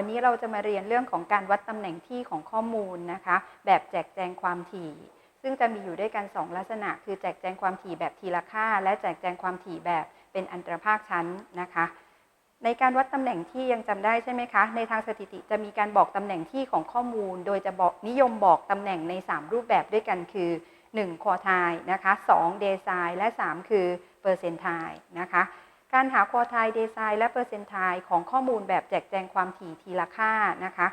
วันนี้เราจะมาเรียนเรื่องของการวัดตำแหน่งที่ของข้อมูลนะคะ แบบแจกแจงความถี่ ซึ่งจะมีอยู่ด้วยกัน 2 ลักษณะ คือแจกแจงความถี่แบบทีละค่า และแจกแจงความถี่แบบเป็นอันตรภาคชั้นนะคะ ในการวัดตำแหน่งที่ยังจำได้ใช่ไหมคะ ในทางสถิติจะมีการบอกตำแหน่งที่ของข้อมูล โดยจะบอกนิยมบอกตำแหน่งใน 3 รูปแบบด้วยกันคือ 1 ควอไทายนะคะ2เดซายและ 3 คือเปอร์เซนต์ไทนะคะ การหาควอไทายเดซายและเปอร์เซนไทของข้อมูลแบบแจกแจงความถี่ทีละค่านะคะ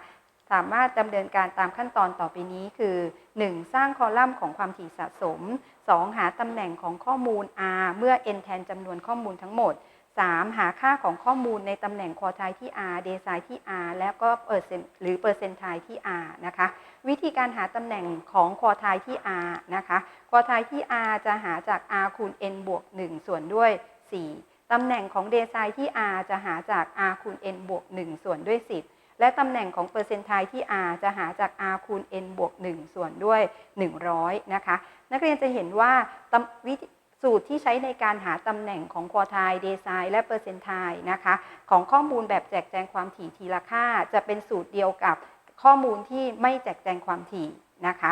สามารถดำเนินการตามขั้นตอนต่อไปนี้คือ 1. สร้างคอลัมน์ของความถี่สะสม 2. หาตำแหน่งของข้อมูล r เมื่อ n แทนจำนวนข้อมูลทั้งหมด 3. หาค่าของข้อมูลในตำแหน่งควอไทายที่ r เดซายที่ r แล้วก็เปอร์เซนหรือเปอร์เซนไทที่ r นะคะ วิธีการหาตำแหน่งของควอไทายที่ r นะคะ ควอไทายที่ r จะหาจาก r คูณ n บวก1ส่วนด้วย 4 ตำแหน่งของเดซายที่ r จะหาจาก r คูณ n บวก 1 ส่วนด้วย 10 และตำแหน่งของเปอร์เซนต์ไทที่ r จะหาจาก r คูณ n บวก 1 ส่วนด้วย 100 นะคะ นักเรียนจะเห็นว่าวิสูตรที่ใช้ในการหาตำแหน่งของควอไทเดซายและเปอร์เซนต์ไทนะคะ ของข้อมูลแบบแจกแจงความถี่ทีละค่า จะเป็นสูตรเดียวกับข้อมูลที่ไม่แจกแจงความถี่นะคะ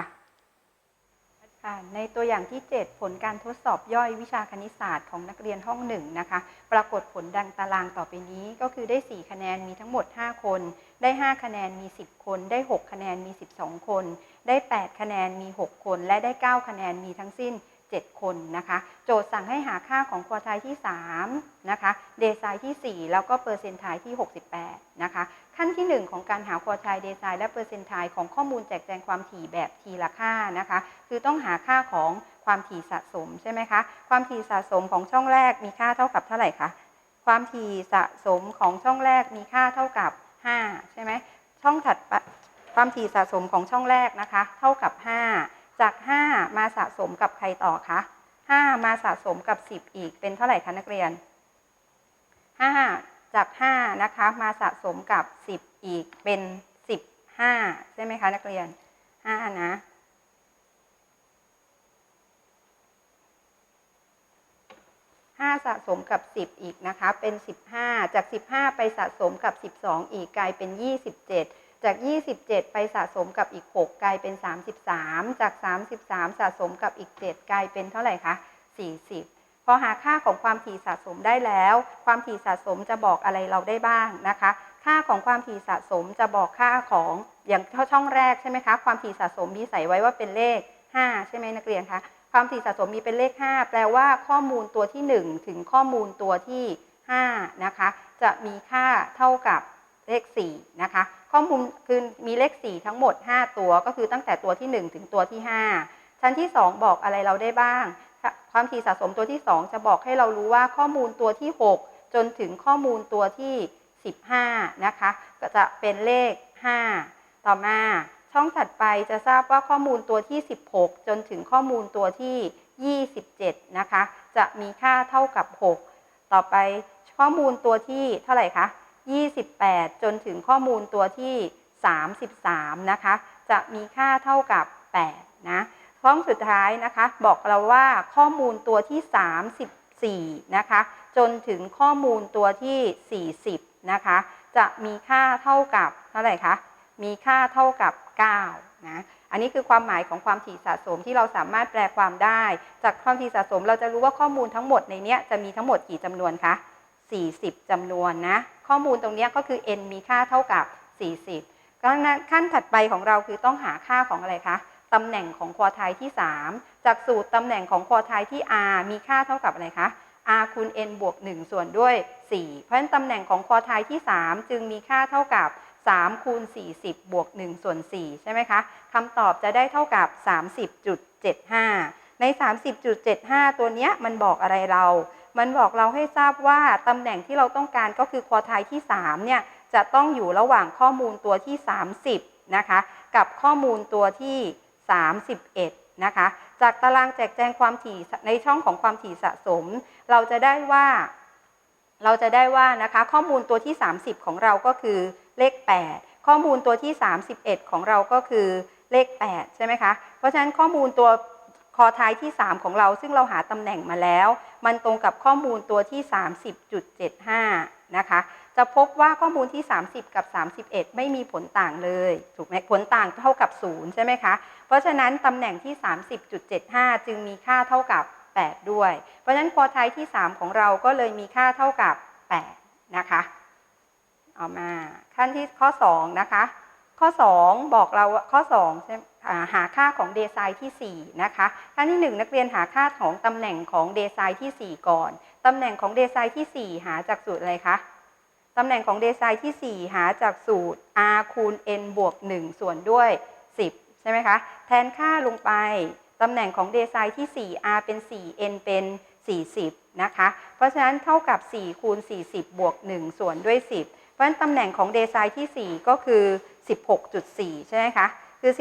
ค่ะในตัวอย่างที่ 7 ผลการทดสอบย่อยวิชาคณิตศาสตร์ของนักเรียนห้องหนึ่งนะคะ ปรากฏผลดังตารางต่อไปนี้ก็คือได้ 4 คะแนนมีทั้งหมด 5 คน ได้ 5 คะแนนมี 10 คน ได้ 6 คะแนนมี 12 คน ได้ 8 คะแนนมี 6 คน และได้ 9 คะแนนมีทั้งสิ้น 7 คนนะคะ โจทย์สั่งให้หาค่าของควอไทที่3นะคะ เดซายที่ 4 แล้วก็เปอร์เซนต์ไทที่ 68 นะคะ ขั้นที่ 1 ของการหาควอไทเดซายและเปอร์เซนต์ไทของข้อมูลแจกแจงความถี่แบบทีละค่านะคะ คือต้องหาค่าของความถี่สะสมใช่ไหมคะ ความถี่สะสมของช่องแรกมีค่าเท่ากับเท่าไหร่คะ ความถี่สะสมของช่องแรกมีค่าเท่ากับ 5 ใช่ไหม ช่องถัดไปความถี่สะสมของช่องแรกนะคะ เท่ากับ5จาก5มา สะสมกับใครต่อคะ5มาสะสมกับ10อีกเป็นเท่าไหร่คะนักเรียน5จาก5นะคะมาสะสมกับ10อีกเป็น15ใช่ไหมคะนักเรียน5นะ5สะสมกับ10อีกนะคะเป็น15จาก15ไปสะสมกับ12อีกกลายเป็น27จ จาก 27 ไปสะสมกับอีก 6 กลายเป็น 33 จาก 33 สะสมกับอีก 7 กลายเป็นเท่าไหร่คะ 40 พอหาค่าของความถี่สะสมได้แล้ว ความถี่สะสมจะบอกอะไรเราได้บ้างนะคะ ค่าของความถี่สะสมจะบอกค่าของอย่างช่องแรกใช่ไหมคะ ความถี่สะสมมีใส่ไว้ว่าเป็นเลข 5 ใช่ไหมนักเรียนคะ ความถี่สะสมมีเป็นเลข 5 แปลว่าข้อมูลตัวที่ 1 ถึงข้อมูลตัวที่5นะคะ จะมีค่าเท่ากับเลข4นะคะ ข้อมูลคือมีเลข 4 ทั้งหมด 5 ตัว ก็คือตั้งแต่ตัวที่ 1 ถึงตัวที่ 5 ชั้นที่ 2 บอกอะไรเราได้บ้าง ความถี่สะสมตัวที่ 2 จะบอกให้เรารู้ว่าข้อมูลตัวที่ 6 จนถึงข้อมูลตัวที่ 15 นะคะ ก็จะเป็นเลข 5 ต่อมาช่องถัดไปจะทราบว่าข้อมูลตัวที่ 16 จนถึงข้อมูลตัวที่ 27 นะคะ จะมีค่าเท่ากับ 6 ต่อไปข้อมูลตัวที่เท่าไหร่คะ 28 จนถึงข้อมูลตัวที่ 33 นะคะ จะมีค่าเท่ากับ 8 นะช่องสุดท้ายนะคะ บอกเราว่าข้อมูลตัวที่ 34 นะคะ จนถึงข้อมูลตัวที่ 40 นะคะ จะมีค่าเท่ากับเท่าไหร่คะ มีค่าเท่ากับ 9 นะ อันนี้คือความหมายของความถี่สะสมที่เราสามารถแปลความได้ จากความถี่สะสมเราจะรู้ว่าข้อมูลทั้งหมดในนี้จะมีทั้งหมดกี่จำนวนคะ40จำนวนนะ ข้อมูลตรงนี้ก็คือ n มีค่าเท่ากับ 40 ก็ขั้นถัดไปของเราคือต้องหาค่าของอะไรคะตำแหน่งของควอไทยที่ 3 จากสูตรตำแหน่งของควอไทยที่ r มีค่าเท่ากับอะไรคะ r คูณ n บวก 1 ส่วนด้วย 4 เพราะฉะนั้นตำแหน่งของควอไทยที่ 3 จึงมีค่าเท่ากับ 3 คูณ 40 บวก 1 ส่วน 4 ใช่ไหมคะคำตอบจะได้เท่ากับ 30.75 ใน 30.75 ตัวเนี้ยมันบอกอะไรเรา มันบอกเราให้ทราบว่าตำแหน่งที่เราต้องการก็คือควอไทายที่3เนี่ยจะต้องอยู่ระหว่างข้อมูลตัวที่ 30นะคะกับข้อมูลตัวที่ 31นะคะจากตารางแจกแจงความถี่ในช่องของความถี่สะสม เราจะได้ว่าเราจะได้ว่านะคะข้อมูลตัวที่ 30 ของเราก็คือเลข 8 ข้อมูลตัวที่ 31 ของเราก็คือเลข 8 ใช่ไหมคะ เพราะฉะนั้นข้อมูลตัว คอท้ายที่ 3 ของเราซึ่งเราหาตำแหน่งมาแล้ว มันตรงกับข้อมูลตัวที่ 30.75 นะคะ จะพบว่าข้อมูลที่ 30 กับ 31 ไม่มีผลต่างเลย ถูกไหมผลต่างเท่ากับ 0 ใช่ไหมคะ เพราะฉะนั้นตำแหน่งที่ 30.75 จึงมีค่าเท่ากับ 8 ด้วย เพราะฉะนั้นควอไทที่ 3 ของเราก็เลยมีค่าเท่ากับ 8 นะคะ เอามาขั้นที่ข้อ 2 นะคะ ข้อ 2 บอกเราข้อ 2 ใช่อ่า หาค่าของเดไซน์ที่ 4 นะคะขั้นที่ 1 นักเรียนหาค่าของตำแหน่งของเดไซน์ที่ 4 ก่อน ตำแหน่งของเดไซน์ที่ 4 หาจากสูตรอะไรคะ ตำแหน่งของเดไซน์ที่ 4 หาจากสูตร r คูณ n บวก 1 ส่วนด้วย 10 ใช่ไหมคะ แทนค่าลงไป ตำแหน่งของเดไซน์ที่ 4 r เป็น 4 n เป็น 40 นะคะ เพราะฉะนั้นเท่ากับ 4 คูณ 40 บวก 1 ส่วนด้วย 10 เพราะฉะนั้นตำแหน่งของเดไซน์ที่ 4 ก็คือ 16.4 ใช่ไหมคะ คือ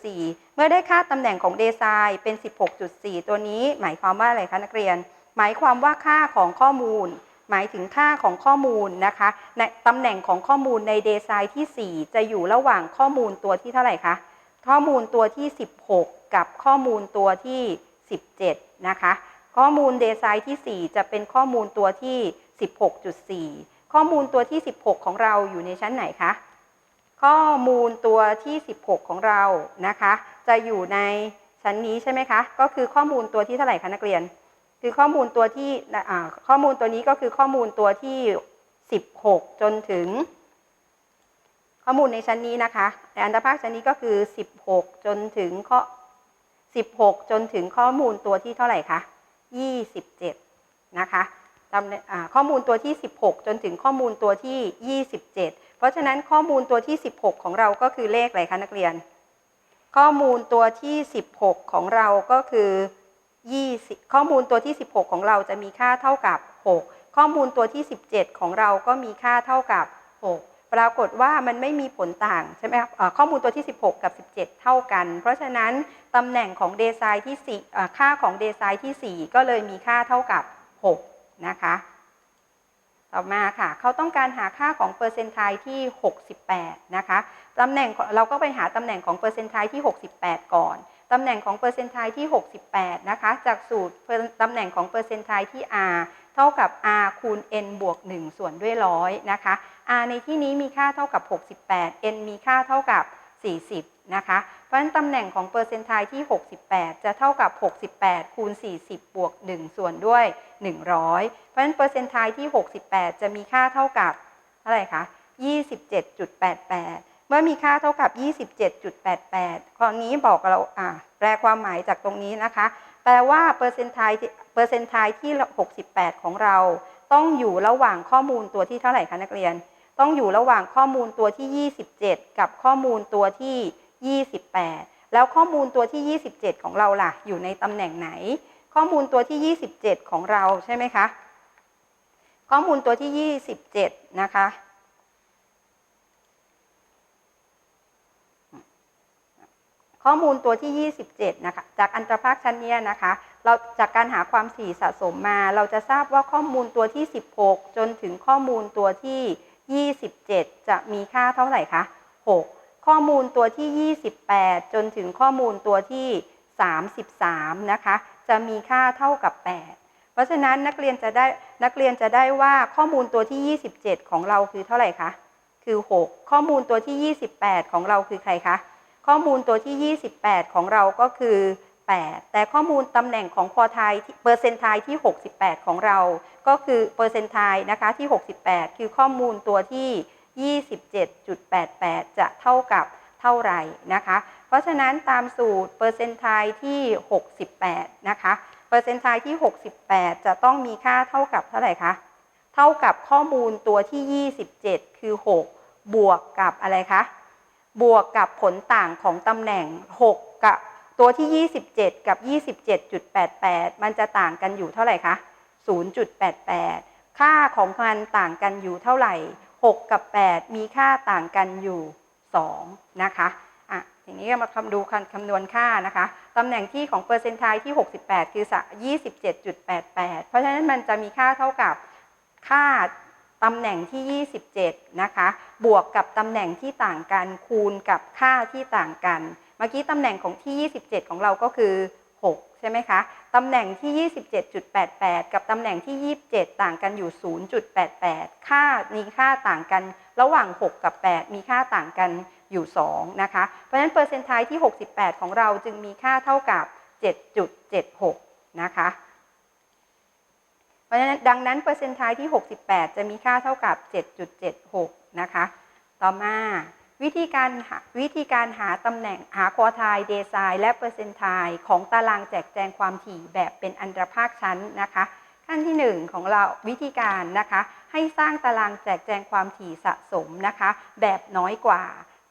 16.4 เมื่อได้ค่าตำแหน่งของเดไซน์เป็น 16.4 ตัวนี้หมายความว่าอะไรคะนักเรียน หมายความว่าค่าของข้อมูล หมายถึงค่าของข้อมูลนะคะในตำแหน่งของข้อมูลในเดไซน์ที่ 4 จะอยู่ระหว่างข้อมูลตัวที่เท่าไหร่คะข้อมูลตัวที่ 16 กับข้อมูลตัวที่ 17 นะคะ ข้อมูลเดไซน์ที่ 4 จะเป็นข้อมูลตัวที่ 16.4 ข้อมูลตัวที่ 16 ของเราอยู่ในชั้นไหนคะ ข้อมูลตัวที่ 16 ของเรานะคะ จะอยู่ในชั้นนี้ใช่ไหมคะ ก็คือข้อมูลตัวที่เท่าไหร่คะนักเรียน คือข้อมูลตัวที่ข้อมูลตัวนี้ก็คือข้อมูลตัวที่ 16 จนถึง ข้อมูลในชั้นนี้นะคะในอันตรภาคชั้นนี้ก็คือ 16 จนถึงข้อ 16 จนถึงข้อมูลตัวที่เท่าไหร่คะ27 นะคะข้อมูลตัวที่ 16 จนถึงข้อมูลตัวที่ 27 ราะฉะนั้นข้อมูลตัวที่ 16 ของเราก็คือเลขอะไรคะนักเรียน ข้อมูลตัวที่ 16 ของเราก็คือ20ข้อมูลตัวที่ 16 ของเราจะมีค่าเท่ากับ 6 ข้อมูลตัวที่ 17 ของเราก็มีค่าเท่ากับ 6 ปรากฏว่ามันไม่มีผลต่างใช่ไหมครับข้อมูลตัวที่ 16 กับ 17 เท่ากัน เพราะฉะนั้นตำแหน่งของเดซน์ที่4ค่าของเดซน์ที่ 4 ก็เลยมีค่าเท่ากับ 6 นะคะ ต่อมาค่ะ เขาต้องการหาค่าของเปอร์เซนต์ไทที่ 68 นะคะตำแหน่งเราก็ไปหาตำแหน่งของเปอร์เซนต์ไทที่ 68 ก่อนตำแหน่งของเปอร์เซนต์ไทที่ 68 นะคะ จากสูตรตำแหน่งของเปอร์เซนต์ไทที่ r เท่ากับ r คูณ n บวก 1 ส่วนด้วยร้อยนะคะ r ในที่นี้มีค่าเท่ากับ 68 n มีค่าเท่ากับ 40 นะคะ ราะฉะนั้นตำแหน่งของเปอร์เซนต์ไทที่ 68 จะเท่ากับ 68 คูณ 40 บวก 1 ส่วนด้วย 100 เพราะฉะนั้นเปอร์เซนต์ไทที่ 68 จะมีค่าเท่ากับเท่าไหร่คะ 27.88 เมื่อมีค่าเท่ากับ 27.88ข้อนี้บอกเราอ่าแปลความหมายจากตรงนี้นะคะ แปลว่าเปอร์เซนต์ไทเปอร์เซนต์ไทที่ 68 ของเรา ต้องอยู่ระหว่างข้อมูลตัวที่เท่าไหร่คะนักเรียน ต้องอยู่ระหว่างข้อมูลตัวที่ 27 กับข้อมูลตัวที่ 28 แล้วข้อมูลตัวที่ 27 ของเราล่ะ อยู่ในตำแหน่งไหน ข้อมูลตัวที่ 27 ของเราใช่ไหมคะ ข้อมูลตัวที่ 27 นะคะข้อมูลตัวที่ 27 นะคะ จากอันตรภาคชั้นเนี้ยนะคะ เราจากการหาความถี่สะสมมา เราจะทราบว่าข้อมูลตัวที่ 16 จนถึงข้อมูลตัวที่ 27 จะมีค่าเท่าไหร่คะ 6 ข้อมูลตัวที่ 28 จนถึงข้อมูลตัวที่ 33 นะคะ จะมีค่าเท่ากับ 8 เพราะฉะนั้นนักเรียนจะได้นักเรียนจะได้ว่าข้อมูลตัวที่ 27 ของเราคือเท่าไหร่คะ คือ 6 ข้อมูลตัวที่ 28 ของเราคือใครคะ ข้อมูลตัวที่ 28 ของเราก็คือ 8 แต่ข้อมูลตำแหน่งของควอไทเปอร์เซนต์ไทที่ 68 ของเรา ก็คือเปอร์เซนต์ไทนะคะที่ 68 คือข้อมูลตัวที่ 27.88 จะเท่ากับเท่าไหร่นะคะ เพราะฉะนั้นตามสูตรเปอร์เซนต์ไทที่ 68 นะคะ เปอร์เซนต์ไทที่ 68 จะต้องมีค่าเท่ากับเท่าไหร่คะ เท่ากับข้อมูลตัวที่ 27 คือ 6 บวกกับอะไรคะ บวกกับผลต่างของตำแหน่ง 6 กับตัวที่ 27 กับ 27.88 มันจะต่างกันอยู่เท่าไหร่คะ 0.88 ค่าของมันต่างกันอยู่เท่าไหร่ 6 กับ 8 มีค่าต่างกันอยู่ 2 นะคะอะทีนี้มาคำดูคำนวณค่านะคะตำแหน่งที่ของเปอร์เซนต์ไทที่ 68 คือ 27.88 เพราะฉะนั้นมันจะมีค่าเท่ากับค่าตำแหน่งที่ 27 นะคะ บวกกับตำแหน่งที่ต่างกันคูณกับค่าที่ต่างกัน เมื่อกี้ตำแหน่งของที่ 27 ของเราก็คือ ช่ช่ไหมคะตำแหน่งที่ 27.88 กับตำแหน่งที่ 27 ต่างกันอยู่ 0.88 ค่ามีค่าต่างกันระหว่าง 6 กับ 8 มีค่าต่างกันอยู่ 2 นะคะ เพราะฉะนั้นเปอร์เซ็นต์ไทที่ 68 ของเราจึงมีค่าเท่ากับ 7.76 นะคะ เพราะฉะนั้นดังนั้นเปอร์เซ็นต์ไทที่ 68 จะมีค่าเท่ากับ 7.76 นะคะ ต่อมา วิธีการหาวิธีการหาตำแหน่งหาควอไทเดไซและเปอร์เซนไทของตารางแจกแจงความถี่แบบเป็นอันตรภาคชั้นนะคะ ขั้นที่ 1 ของเราวิธีการนะคะ ให้สร้างตารางแจกแจงความถี่สะสมนะคะ แบบน้อยกว่า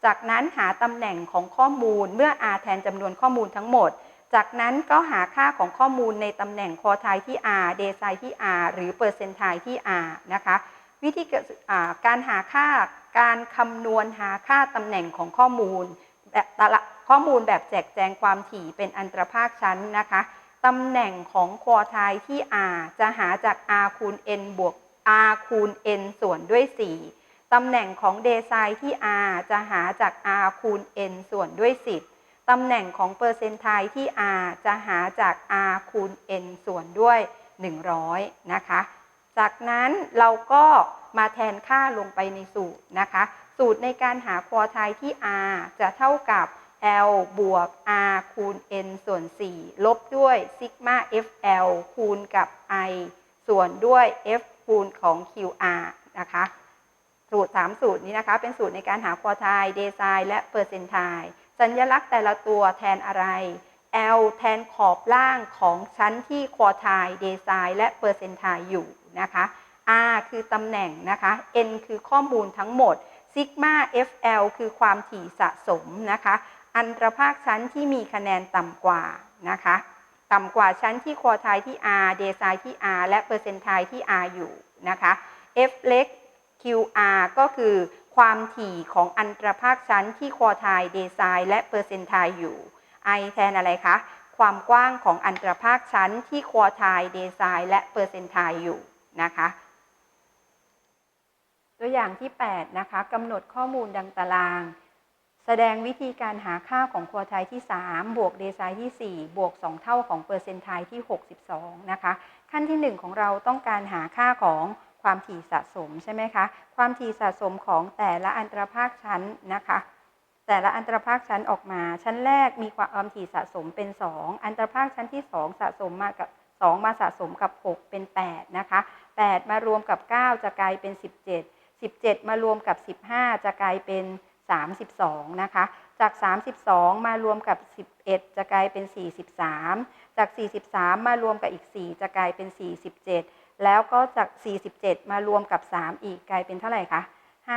จากนั้นหาตำแหน่งของข้อมูลเมื่อ r แทนจำนวนข้อมูลทั้งหมด จากนั้นก็หาค่าของข้อมูลในตำแหน่งควอไทที่ r เดไซที่ r หรือเปอร์เซนไทที่ r นะคะ วิธีการหาค่าการคำนวณหาค่าตำแหน่งของข้อมูลแบบข้อมูลแบบแจกแจงความถี่เป็นอันตรภาคชั้นนะคะตำแหน่งของควอไทที่ r จะหาจาก r คูณ n บวก r คูณ n ส่วนด้วย 4 ตำแหน่งของเดไซที่ r จะหาจาก r คูณ n ส่วนด้วย 10 ตำแหน่งของเปอร์เซนต์ไทที่ r จะหาจาก r คูณ n ส่วนด้วย 100 นะคะ จากนั้นเราก็มาแทนค่าลงไปในสูตรนะคะ สูตรในการหาควอไทที่ r จะเท่ากับ l บวก r คูณ n ส่วน 4 ลบด้วยซิกมา fl คูณกับ i ส่วนด้วย f คูณของ qr นะคะ สูตร 3 สูตรนี้นะคะ เป็นสูตรในการหาควอไทเดไซและเปอร์เซนไทสัญลักษณ์แต่ละตัวแทนอะไร L แทนขอบล่างของชั้นที่ควอไทเดไซและเปอร์เซนไทอยู่ นะคะ R คือตำแหน่งนะคะ N คือข้อมูลทั้งหมดซิกมา FL คือความถี่สะสมนะคะ อันตรภาคชั้นที่มีคะแนนต่ำกว่านะคะ ต่ำกว่าชั้นที่ควอไทที่ R เดไซที่ R และเปอร์เซนไทที่ R อยู่นะคะ F เล็ก QR ก็คือความถี่ของอันตรภาคชั้นที่ควอไทเดไซและเปอร์เซนไทอยู่ I แทนอะไรคะ ความกว้างของอันตรภาคชั้นที่ควอไทเดไซและเปอร์เซนไทอยู่ นะคะ ตัวอย่างที่ 8 นะคะกำหนดข้อมูลดังตาราง แสดงวิธีการหาค่าของควอไทที่ 3 บวกเดไซที่ 4 บวก 2 เท่าของเปอร์เซนต์ไทที่ 62 นะคะ ขั้นที่ 1 ของเราต้องการหาค่าของความถี่สะสมใช่ไหมคะ ความถี่สะสมของแต่ละอันตรภาคชั้นนะคะ แต่ละอันตรภาคชั้นออกมา ชั้นแรกมีความถี่สะสมเป็น 2 อันตรภาคชั้นที่ 2 สะสมมากับ 2 มาสะสมกับ 6 เป็น 8 นะคะ 8 มารวมกับ 9 จะกลายเป็น 17 17 มารวมกับ 15 จะกลายเป็น 32 นะคะ จาก 32 มารวมกับ 11 จะกลายเป็น 43 จาก 43 มารวมกับอีก 4 จะกลายเป็น 47 แล้วก็จาก 47 มารวมกับ 3 อีกกลายเป็นเท่าไหร่คะ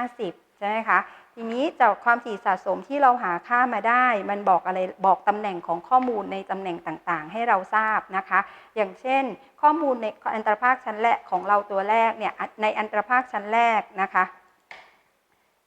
50 ใช่ไหมคะทีนี้จากความถี่สะสมที่เราหาค่ามาได้ มันบอกอะไรบอกตำแหน่งของข้อมูลในตำแหน่งต่างๆ ให้เราทราบนะคะ อย่างเช่น ข้อมูลในอันตรภาคชั้นแรกของเราตัวแรกเนี่ยในอันตรภาคชั้นแรกนะคะ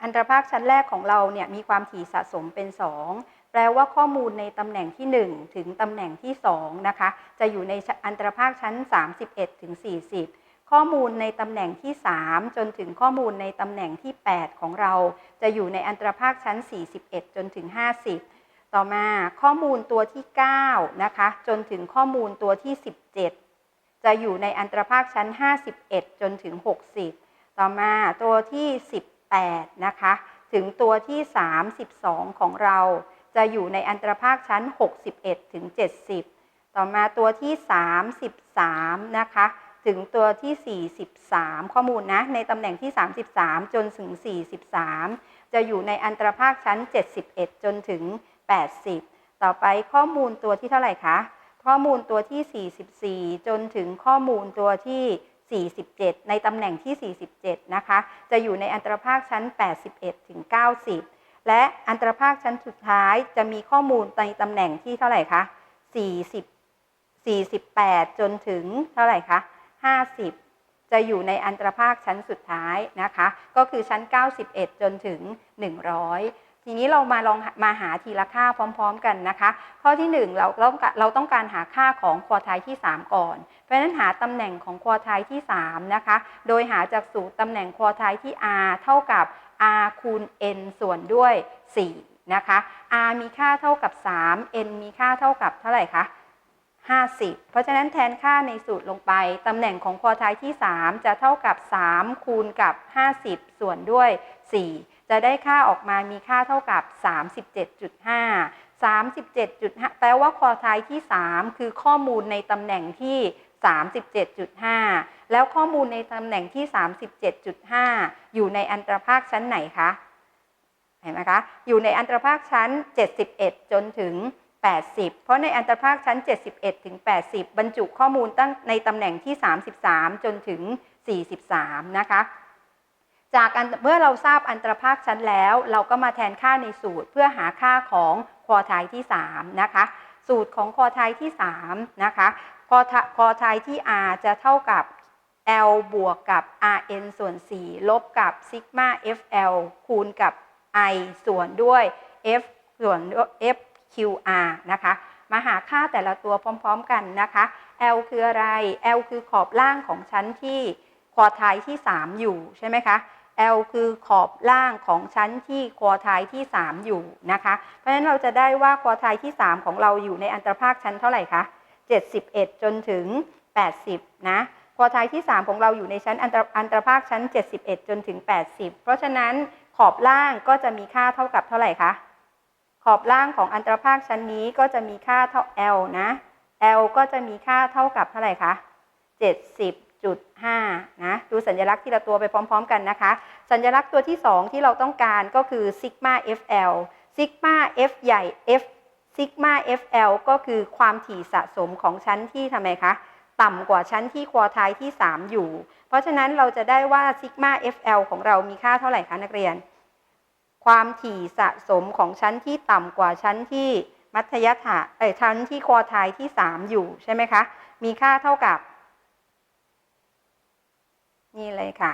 อันตรภาคชั้นแรกของเราเนี่ยมีความถี่สะสมเป็น 2 แปลว่าข้อมูลในตำแหน่งที่ 1 ถึงตำแหน่งที่2นะคะจะอยู่ในอันตรภาคชั้น 31ถึง40 ข้อมูลในตำแหน่งที่ 3 จนถึงข้อมูลในตำแหน่งที่ 8 ของเรา จะอยู่ในอันตรภาคชั้น 41 จนถึง 50 ต่อมาข้อมูลตัวที่ 9 นะคะ จนถึงข้อมูลตัวที่ 17 จะอยู่ในอันตรภาคชั้น 51 จนถึง 60 ต่อมาตัวที่ 18 นะคะ ถึงตัวที่ 32 ของเรา จะอยู่ในอันตรภาคชั้น 61 ถึง 70 ต่อมาตัวที่ 33 นะคะ ถึงตัวที่ 43 ข้อมูลนะในตำแหน่งที่ 33 จนถึง 43 จะอยู่ในอันตรภาคชั้น 71 จนถึง 80 ต่อไปข้อมูลตัวที่เท่าไหร่คะข้อมูลตัวที่ 44 จนถึงข้อมูลตัวที่ 47 ในตำแหน่งที่ 47 นะคะ จะอยู่ในอันตรภาคชั้น 81 ถึง 90 และอันตรภาคชั้นสุดท้ายจะมีข้อมูลในตำแหน่งที่เท่าไหร่คะ40 48 จนถึงเท่าไหร่คะ 50 จะอยู่ในอันตรภาคชั้นสุดท้ายนะคะ ก็คือชั้น 91 จนถึง 100 ทีนี้เรามาลองมาหาทีละค่าพร้อม ๆ กันนะคะ ข้อที่ 1 เราต้องเราต้องการหาค่าของควอไทที่ 3 ก่อน เพราะฉะนั้นหาตำแหน่งของควอไทที่ 3 นะคะ โดยหาจากสูตรตำแหน่งควอไทที่ r เท่ากับ r คูณ n ส่วนด้วย 4 นะคะ r มีค่าเท่ากับ 3 n มีค่าเท่ากับเท่าไหร่คะ 50 เพราะฉะนั้นแทนค่าในสูตรลงไป ตำแหน่งของควอไทที่ 3 จะเท่ากับ 3 คูณกับ 50 ส่วนด้วย 4 จะได้ค่าออกมามีค่าเท่ากับ 37.5 37.5 แปลว่าควอไทที่ 3 คือข้อมูลในตำแหน่งที่ 37.5 แล้วข้อมูลในตำแหน่งที่ 37.5 อยู่ในอันตรภาคชั้นไหนคะ เห็นไหมคะ อยู่ในอันตรภาคชั้น 71 จนถึง 80 เพราะในอันตรภาคชั้น 71 ถึง 80 บรรจุข้อมูลตั้งในตำแหน่งที่ 33 จนถึง 43 นะคะ จากเมื่อเราทราบอันตรภาคชั้นแล้ว เราก็มาแทนค่าในสูตรเพื่อหาค่าของควอไทที่ 3 นะคะ สูตรของควอไทที่ 3 นะคะควอทควอไทที่ r จะเท่ากับ L บวกกับ Rn ส่วน 4 ลบกับซิกมา FL คูณกับ I ส่วนด้วย F ส่วนด้ QR นะคะ มาหาค่าแต่ละตัวพร้อมๆกันนะคะ L คืออะไร L คือขอบล่างของชั้นที่ควอไทที่ 3 อยู่ใช่ไหมคะ L คือขอบล่างของชั้นที่ควอไทที่ 3 อยู่นะคะ เพราะฉะนั้นเราจะได้ว่าควอไทที่ 3 ของเราอยู่ในอันตรภาคชั้นเท่าไหร่คะ 71 จนถึง 80 นะควอไทที่ 3 ของเราอยู่ในชั้นอันตรอันตรภาคชั้น 71 จนถึง 80 เพราะฉะนั้นขอบล่างก็จะมีค่าเท่ากับเท่าไหร่คะ ขอบล่างของอันตรภาคชั้นนี้ก็จะมีค่าเท่า L นะ L ก็จะมีค่าเท่ากับเท่าไหร่คะ70.5 นะ ดูสัญลักษณ์ทีละตัวไปพร้อมๆกันนะคะ สัญลักษณ์ตัวที่ 2 ที่เราต้องการก็คือซิกมา FL ซิกมา F ใหญ่ F ซิกมา FL ก็คือความถี่สะสมของชั้นที่ทำไมคะ ต่ำกว่าชั้นที่ควอไทที่ 3 อยู่ เพราะฉะนั้นเราจะได้ว่าซิกมา FL ของเรามีค่าเท่าไหร่คะนักเรียน ความถี่สะสมของชั้นที่ต่ำกว่าชั้นที่มัธยฐานเอ้ยชั้นที่ควอไทที่ 3 อยู่ใช่ไหมคะ มีค่าเท่ากับ นี่เลยค่ะ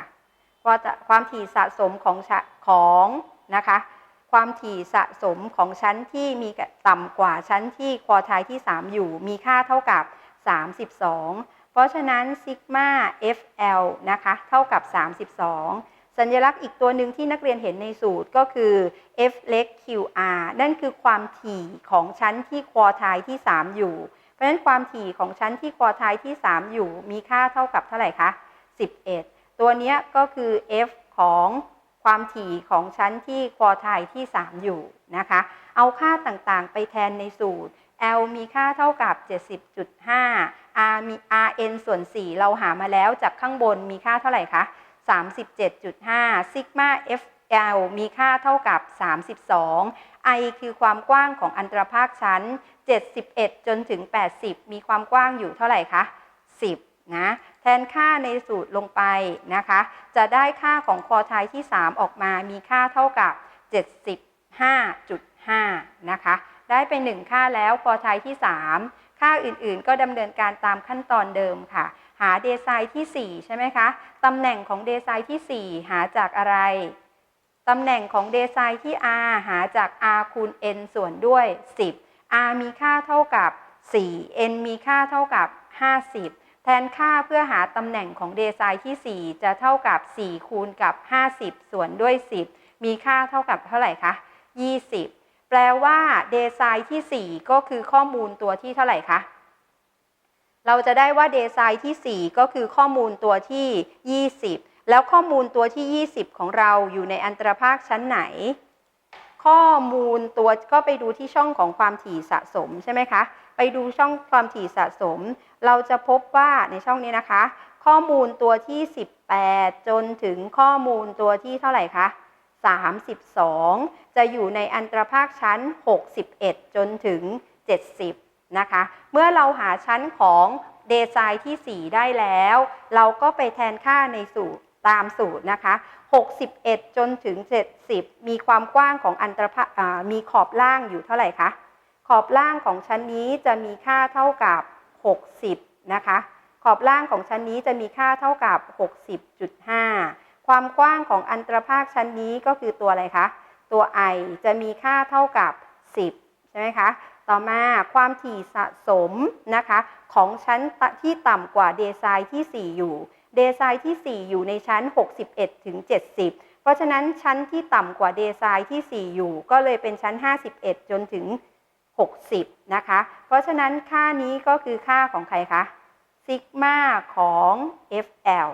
ว่าจะความถี่สะสมของของนะคะ ความถี่สะสมของชั้นที่มีต่ำกว่าชั้นที่ควอไทที่ 3 อยู่ มีค่าเท่ากับ 32 เพราะฉะนั้นซิกมา FL นะคะ เท่ากับ 32 สัญลักษณ์อีกตัวหนึ่งที่นักเรียนเห็นในสูตรก็คือ F เล็ก QR นั่นคือความถี่ของชั้นที่ควอไทที่ 3 อยู่ เพราะฉะนั้นความถี่ของชั้นที่ควอไทที่ 3 อยู่ มีค่าเท่ากับเท่าไหร่คะ 11 ตัวนี้ก็คือ F ของความถี่ของชั้นที่ควอไทที่ 3 อยู่นะคะ เอาค่าต่างๆ ไปแทนในสูตร L มีค่าเท่ากับ 70.5 R มี Rn ส่วน 4 เราหามาแล้วจากข้างบนมีค่าเท่าไหร่คะ 37.5ซิกมา FL มีค่าเท่ากับ 32 I คือความกว้างของอันตรภาคชั้น 71 จนถึง 80 มีความกว้างอยู่เท่าไหร่คะ 10 นะ แทนค่าในสูตรลงไปนะคะ จะได้ค่าของคอไทที่ 3 ออกมา มีค่าเท่ากับ 75.5 นะคะ ได้ไป 1 ค่าแล้วคอไทที่ 3 ค่าอื่นๆ ก็ดำเนินการตามขั้นตอนเดิมค่ะ หาเดไซน์ที่ 4 ใช่ไหมคะ ตำแหน่งของเดไซน์ที่ 4 หาจากอะไร ตำแหน่งของเดไซน์ที่ r หาจาก r คูณ n ส่วนด้วย 10 r มีค่าเท่ากับ 4 n มีค่าเท่ากับ 50 แทนค่าเพื่อหาตำแหน่งของเดไซน์ที่ 4 จะเท่ากับ 4 คูณกับ 50 ส่วนด้วย 10 มีค่าเท่ากับเท่าไหร่คะ 20 แปลว่าเดไซน์ที่ 4 ก็คือข้อมูลตัวที่เท่าไหร่คะ เราจะได้ว่าเดไซน์ที่ 4 ก็คือข้อมูลตัวที่ 20 แล้วข้อมูลตัวที่ 20 ของเราอยู่ในอันตรภาคชั้นไหน ข้อมูลตัวก็ไปดูที่ช่องของความถี่สะสมใช่ไหมคะ ไปดูช่องความถี่สะสม เราจะพบว่าในช่องนี้นะคะ ข้อมูลตัวที่ 18 จนถึงข้อมูลตัวที่เท่าไหร่คะ32 จะอยู่ในอันตรภาคชั้น 61 จนถึง 70 นะคะ เมื่อเราหาชั้นของเดไซน์ที่ 4 ได้แล้ว เราก็ไปแทนค่าในสูตรตามสูตรนะคะ 61 จนถึง 70 มีความกว้างของอันตรภาอ่ามีขอบล่างอยู่เท่าไหร่คะ ขอบล่างของชั้นนี้จะมีค่าเท่ากับ 60 นะคะ ขอบล่างของชั้นนี้จะมีค่าเท่ากับ 60.5 ความกว้างของอันตรภาคชั้นนี้ก็คือตัวอะไรคะ ตัว i จะมีค่าเท่ากับ 10 ใช่ไหมคะ ต่อมาความถี่สะสมนะคะของชั้นที่ต่ำกว่าเดซน์ที่ 4 อยู่ เดซน์ที่ 4 อยู่ในชั้น 61ถึง70 เพราะฉะนั้นชั้นที่ต่ำกว่าเดซน์ที่ 4 อยู่ ก็เลยเป็นชั้น 51 จนถึง 60 นะคะ เพราะฉะนั้นค่านี้ก็คือค่าของใครคะซิกมาของ FL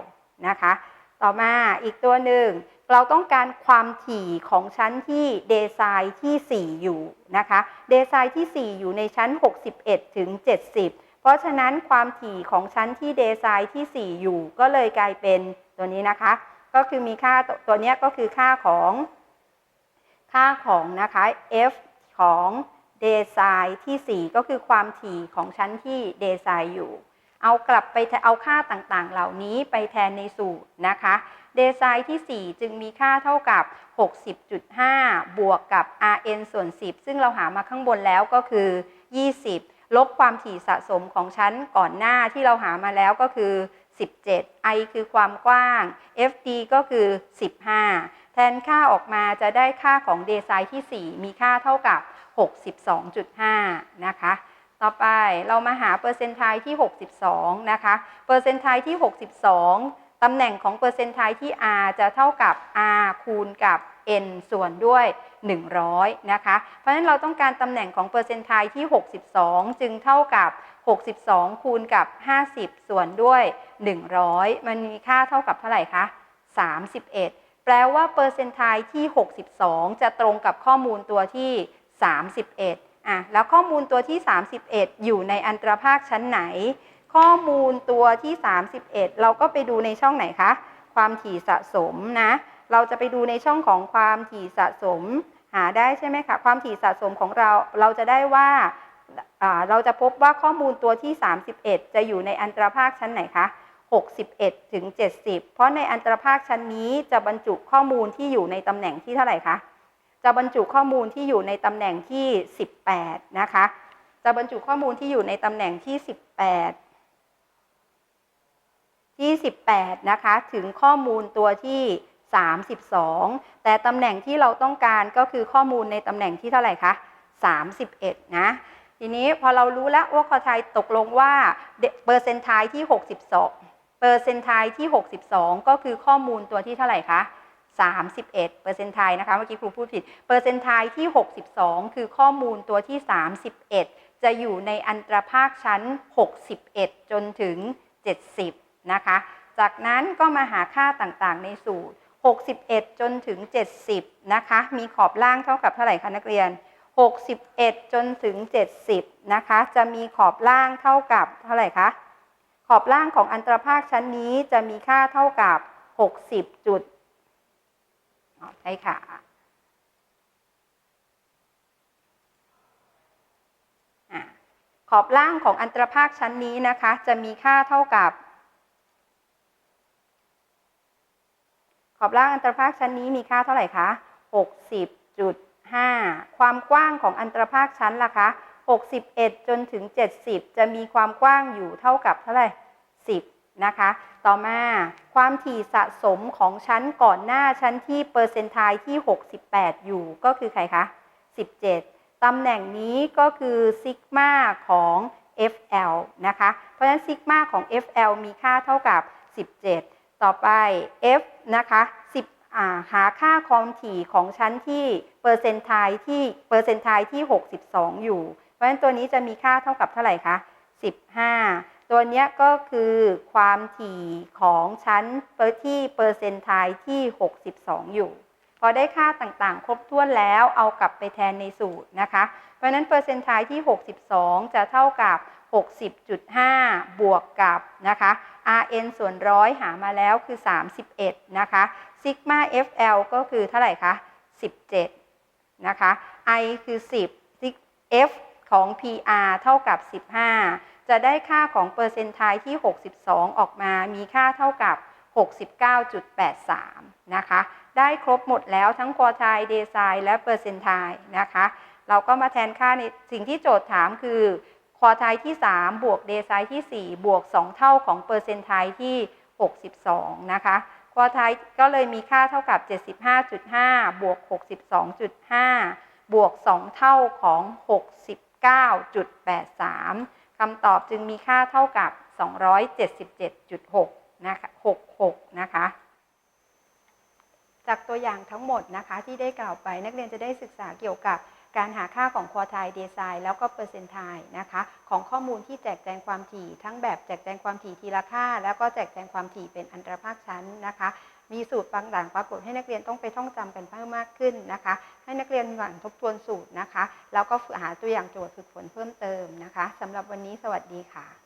นะคะ ต่อมาอีกตัวหนึ่ง เราต้องการความถี่ของชั้นที่เดซน์ที่ 4 อยู่นะคะ เดซน์ที่ 4 อยู่ในชั้น 61 ถึง 70 เพราะฉะนั้นความถี่ของชั้นที่เดซน์ที่ 4 อยู่ ก็เลยกลายเป็นตัวนี้นะคะ ก็คือมีค่าตัวนี้ก็คือค่าของค่าของนะคะ f ของเดซน์ที่ 4 ก็คือความถี่ของชั้นที่เดซน์อยู่ เอากลับไปเอาค่าต่างๆ เหล่านี้ไปแทนในสูตรนะคะ เดไซน์ที่ 4 จึงมีค่าเท่ากับ 60.5 บวกกับ rn ส่วน 10 ซึ่งเราหามาข้างบนแล้วก็คือ 20 ลบความถี่สะสมของชั้นก่อนหน้าที่เราหามาแล้วก็คือ 17 i คือความกว้าง fd ก็คือ 15 แทนค่าออกมาจะได้ค่าของเดไซน์ที่ 4 มีค่าเท่ากับ 62.5 นะคะต่อไปเรามาหาเปอร์เซนต์ไทที่ 62 นะคะ เปอร์เซนต์ไทที่ 62 ตำแหน่งของเปอร์เซนต์ไทที่ r จะเท่ากับ r คูณกับ n ส่วนด้วย 100 นะคะ เพราะฉะนั้นเราต้องการตำแหน่งของเปอร์เซนต์ไทที่ 62 จึงเท่ากับ 62 คูณกับ 50 ส่วนด้วย 100 มันมีค่าเท่ากับเท่าไหร่คะ 31 แปลว่าเปอร์เซนต์ไทที่ 62 จะตรงกับข้อมูลตัวที่ 31อะแล้วข้อมูลตัวที่ 31 อยู่ในอันตรภาคชั้นไหน ข้อมูลตัวที่ 31 เราก็ไปดูในช่องไหนคะ ความถี่สะสมนะ เราจะไปดูในช่องของความถี่สะสมหาได้ใช่ไหมคะ ความถี่สะสมของเรา เราจะได้ว่าเราจะพบว่าข้อมูลตัวที่ 31 จะอยู่ในอันตรภาคชั้นไหนคะ 61 ถึง 70 เพราะในอันตรภาคชั้นนี้จะบรรจุข้อมูลที่อยู่ในตำแหน่งที่เท่าไหร่คะ จะบรรจุข้อมูลที่อยู่ในตำแหน่งที่ 18 นะคะ จะบรรจุข้อมูลที่อยู่ในตำแหน่งที่ 18 ที่ 18 นะคะ ถึงข้อมูลตัวที่ 32 แต่ตำแหน่งที่เราต้องการก็คือข้อมูลในตำแหน่งที่เท่าไหร่คะ31 นะทีนี้พอเรารู้แล้วว่าคอไทยตกลงว่าเปอร์เซนต์ไทที่ 62 เปอร์เซนต์ไทที่ 62 ก็คือข้อมูลตัวที่เท่าไหร่คะ 31 เปอร์เซนต์ไทนะคะเมื่อกี้ครูพูดผิด เปอร์เซนต์ไทที่ 62 คือข้อมูลตัวที่ 31 จะอยู่ในอันตรภาคชั้น 61 จนถึง 70 นะคะ จากนั้นก็มาหาค่าต่างๆ ในสูตร 61 จนถึง 70 นะคะ มีขอบล่างเท่ากับเท่าไหร่คะนักเรียน 61 จนถึง 70 นะคะ จะมีขอบล่างเท่ากับเท่าไหร่คะ ขอบล่างของอันตรภาคชั้นนี้จะมีค่าเท่ากับ 60 จุดใช่ค่ะขอบล่างของอันตรภาคชั้นนี้นะคะ จะมีค่าเท่ากับ ขอบล่างอันตรภาคชั้นนี้มีค่าเท่าไหร่คะ 60.5 ความกว้างของอันตรภาคชั้นล่ะคะ 61 จนถึง 70 จะมีความกว้างอยู่เท่ากับเท่าไหร่ 10 นะคะ ต่อมาความถี่สะสมของชั้นก่อนหน้าชั้นที่เปอร์เซนต์ไทที่ 68 อยู่ก็คือใครคะ 17 ตำแหน่งนี้ก็คือซิกมาของ FL นะคะ เพราะฉะนั้นซิกมาของ FL มีค่าเท่ากับ 17 ต่อไป F นะคะ10อ่าหาค่าความถี่ของชั้นที่เปอร์เซนต์ไทที่เปอร์เซนต์ไทที่ 62 อยู่ เพราะฉะนั้นตัวนี้จะมีค่าเท่ากับเท่าไหร่คะ 15 ตัวนี้ก็คือความถี่ของชั้นเที่เปอร์เซนต์ไทที่ 62 อยู่ พอได้ค่าต่างๆ ครบถ้วนแล้วเอากลับไปแทนในสูตรนะคะ เพราะฉะนั้นเปอร์เซนต์ไทที่ 62 จะเท่ากับ 60.5 บวกกับนะคะ rn ส่วนร้อยหามาแล้วคือ 31 นะคะซิกมา fl ก็คือเท่าไหร่คะ 17 นะคะ i คือ 10 f ของ pr เท่ากับ 15 จะได้ค่าของเปอร์เซนต์ไทที่ 62 ออกมา มีค่าเท่ากับ 69.83 นะคะ ได้ครบหมดแล้วทั้งควอไทเดซน์และเปอร์เซนต์ไทนะคะ เราก็มาแทนค่าในสิ่งที่โจทย์ถามคือ ควอไทที่ 3 บวกเดไซน์ที่ 4 บวก 2 เท่าของเปอร์เซนต์ไทที่ 62 นะคะ ควอไทก็เลยมีค่าเท่ากับ 75.5 บวก 62.5 บวก 2 เท่าของ 69.83 คำตอบจึงมีค่าเท่ากับ 277.6 นะคะ 66 นะคะ จากตัวอย่างทั้งหมดนะคะที่ได้กล่าวไปนักเรียนจะได้ศึกษาเกี่ยวกับ การหาค่าของควอไทเดซายแล้วก็เปอร์เซนต์ไทนะคะ ของข้อมูลที่แจกแจงความถี่ ทั้งแบบแจกแจงความถี่ทีละค่า แล้วก็แจกแจงความถี่เป็นอันตรภาคชั้นนะคะ มีสูตรบางหลังปรากฏให้นักเรียนต้องไปท่องจำกันเพิ่มมากขึ้นนะคะ ให้นักเรียนหวังทบทวนสูตรนะคะ แล้วก็หาตัวอย่างโจทย์ฝึกฝนเพิ่มเติมนะคะสำหรับวันนี้สวัสดีค่ะ